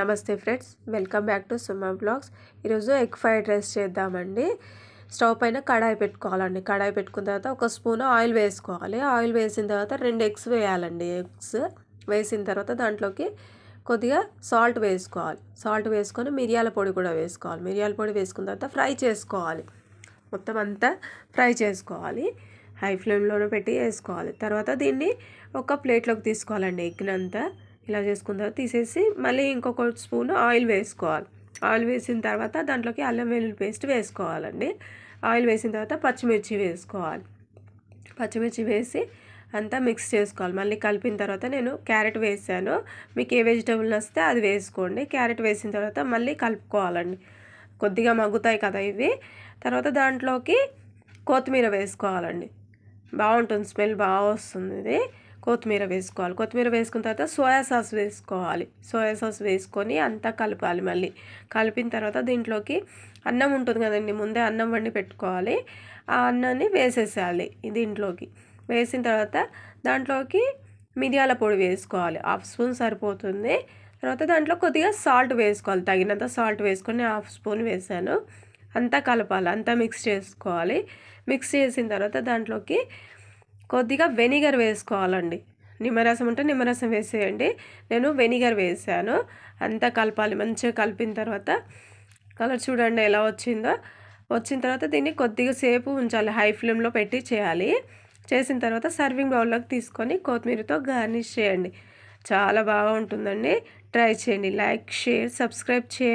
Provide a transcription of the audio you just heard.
నమస్తే friends welcome back to Suma blogs. ఈరోజు egg fried rice చేద్దామండి. స్టవ్ పైన కడాయి పెట్టుకోవాలండి. కడాయి పెట్టుకున్న తర్వాత ఒక స్పూన్ ఆయిల్ వేసుకోవాలి. ఆయిల్ వేసిన తర్వాత రెండు ఎగ్స్ వేయాలండి. ఎగ్స్ వేసిన తర్వాత దాంట్లోకి కొద్దిగా సాల్ట్ వేసుకోవాలి. సాల్ట్ వేసుకొని మిరియాల పొడి కూడా వేసుకోవాలి. మిరియాల పొడి వేసుకున్న తర్వాత ఫ్రై చేసుకోవాలి. మొత్తం అంతా ఫ్రై చేసుకోవాలి. హై ఫ్లేమ్లోనే పెట్టి వేసుకోవాలి. తర్వాత దీన్ని ఒక ప్లేట్లోకి తీసుకోవాలండి. ఎగ్నంతా ఇలా చేసుకున్న తర్వాత తీసేసి మళ్ళీ ఇంకొక స్పూన్ ఆయిల్ వేసుకోవాలి. ఆయిల్ వేసిన తర్వాత దాంట్లోకి అల్లం వెల్లుల్లి పేస్ట్ వేసుకోవాలండి. ఆయిల్ వేసిన తర్వాత పచ్చిమిర్చి వేసుకోవాలి. పచ్చిమిర్చి వేసి అంతా మిక్స్ చేసుకోవాలి. మళ్ళీ కలిపిన తర్వాత నేను క్యారెట్ వేసాను. మీకు ఏ వెజిటబుల్ వస్తే అది వేసుకోండి. క్యారెట్ వేసిన తర్వాత మళ్ళీ కలుపుకోవాలండి. కొద్దిగా మగ్గుతాయి కదా ఇవి. తర్వాత దాంట్లోకి కొత్తిమీర వేసుకోవాలండి. బాగుంటుంది. స్మెల్ బాగా వస్తుంది ఇది. కొత్తిమీర వేసుకోవాలి. కొత్తిమీర వేసుకున్న తర్వాత సోయా సాస్ వేసుకోవాలి. సోయా సాస్ వేసుకొని అంతా కలపాలి మళ్ళీ. కలిపిన తర్వాత దీంట్లోకి అన్నం ఉంటుంది కదండి ముందే అన్నం వండి పెట్టుకోవాలి. ఆ అన్నాన్ని వేసేసేయాలి దీంట్లోకి. వేసిన తర్వాత దాంట్లోకి మిరియాల పొడి వేసుకోవాలి. హాఫ్ స్పూన్ సరిపోతుంది. తర్వాత దాంట్లో కొద్దిగా సాల్ట్ వేసుకోవాలి. తగినంత సాల్ట్ వేసుకొని హాఫ్ స్పూన్ వేసాను. అంతా కలపాలి. అంతా మిక్స్ చేసుకోవాలి. మిక్స్ చేసిన తర్వాత దాంట్లోకి కొద్దిగా వెనిగర్ వేసుకోవాలండి. నిమ్మరసం ఉంటే నిమ్మరసం వేసేయండి. నేను వెనిగర్ వేసాను. అంతా కలపాలి. మంచిగా కలిపిన తర్వాత కలర్ చూడండి ఎలా వచ్చిందో. వచ్చిన తర్వాత దీన్ని కొద్దిగా సేపు ఉంచాలి. హై ఫ్లేమ్లో పెట్టి చేయాలి. చేసిన తర్వాత సర్వింగ్ బౌల్లోకి తీసుకొని కొత్తిమీరతో గార్నిష్ చేయండి. చాలా బాగా ఉంటుందండి ట్రై చేయండి. లైక్ షేర్ సబ్స్క్రైబ్ చేయండి.